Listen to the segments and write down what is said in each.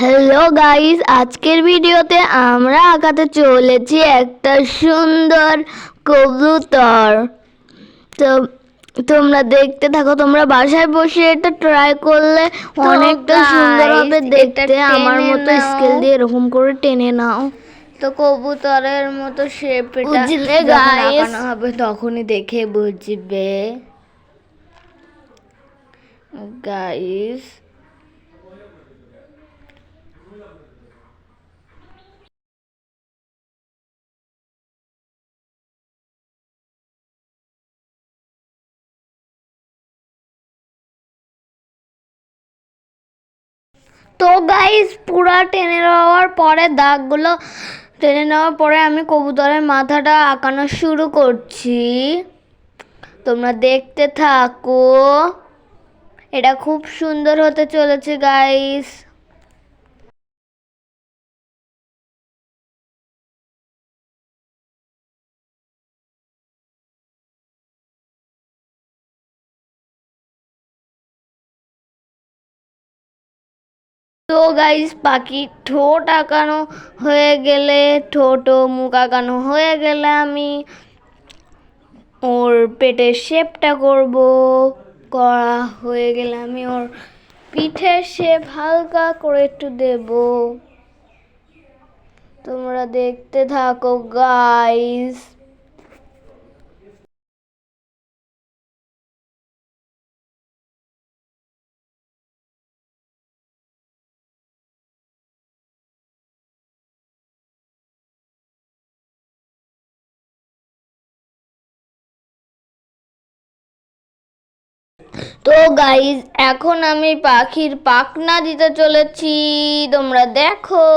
Hello guys আজকের ভিডিওতে আমরা আঁকাতে চলেছি একটা সুন্দর কবুতর। তো তোমরা দেখতে থাকো তোমরা বাসায় বসে এটা ট্রাই করলে অনেকটা সুন্দর হবে দেখতে। আমার মতো স্কেল দিয়ে এরকম করে টেনে নাও। তো কবুতরের মতো শেপ বুঝলে যখন হবে তখনই দেখে বুঝবে। গাইস তো গাইস পুরা টেনে নেওয়ার পরে, দাগগুলো টেনে নেওয়ার পরে আমি কবুতরের মাথাটা আঁকানো শুরু করছি। তোমরা দেখতে থাকো। এটা খুব সুন্দর হতে চলেছে গাইস তো গাইস পাখি ঠোঁট আঁকানো হয়ে গেলে ঠোঁট ও মুখ আঁকানো হয়ে গেলে আমি ওর পেটের শেপটা করব। করা হয়ে গেলে আমি ওর পিঠের শেপ হালকা করে একটু দেব। তোমরা দেখতে থাকো গাইস তো গাইজ এখন আমি পাখির পাখনা দিতে চলেছি। তোমরা দেখো।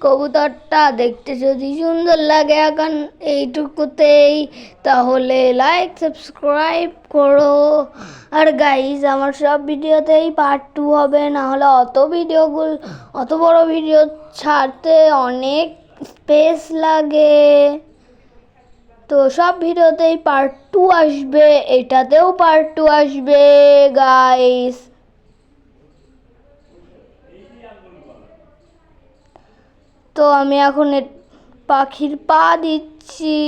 কবুতরটা দেখতে যদি সুন্দর লাগে এখন এইটুকুতেই, তাহলে লাইক সাবস্ক্রাইব করো। আর গাইজ আমার সব ভিডিওতেই পার্ট টু হবে না হলে অত ভিডিওগুলো, অত বড় ভিডিও ছাড়তে অনেক স্পেস লাগে। তো সব ভিডিওতেই পার্ট টু আসবে, এটাতেও পার্ট টু আসবে গাইস তো আমি এখন পাখির পা দিচ্ছি।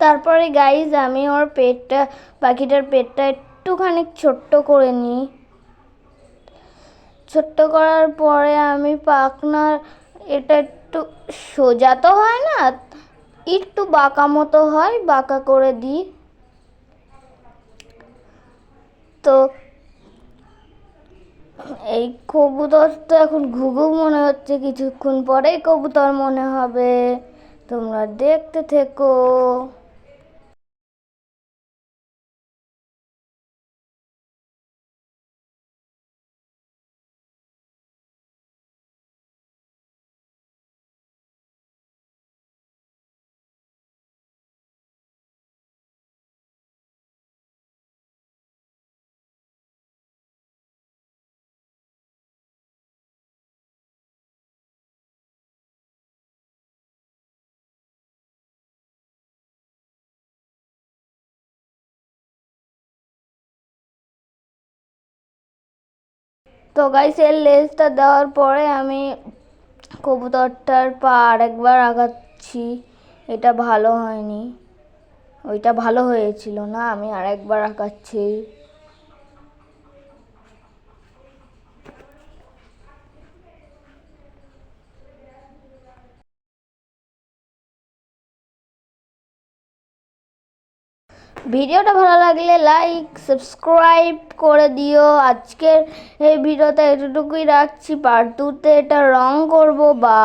তারপরে গাইজ আমি ওর পেটটা, পাখিটার পেটটা একটুখানি ছোট্ট করে নিই। ছোট্ট করার পরে আমি পাখনার, এটা একটু সোজা তো হয় না, একটু বাঁকা মতো হয়, বাঁকা করে দিই। তো এই কবুতর তো এখন ঘুঘু মনে হচ্ছে, কিছুক্ষণ পরেই কবুতর মনে হবে। তোমরা দেখতে থেকো। তো গাইস এর লেজটা দেওয়ার পরে আমি কবুতরটার পা আরেকবার আগাচ্ছি। এটা ভালো হয়নি। ওইটা ভালো হয়েছিল না, আমি আরেকবার আঁকাচ্ছি ভিডিওটা ভালো লাগলে লাইক সাবস্ক্রাইব করে দিও। আজকের এই ভিডিওতে এতটুকুই রাখছি। পার্ট টুতে এটা রং করব। বা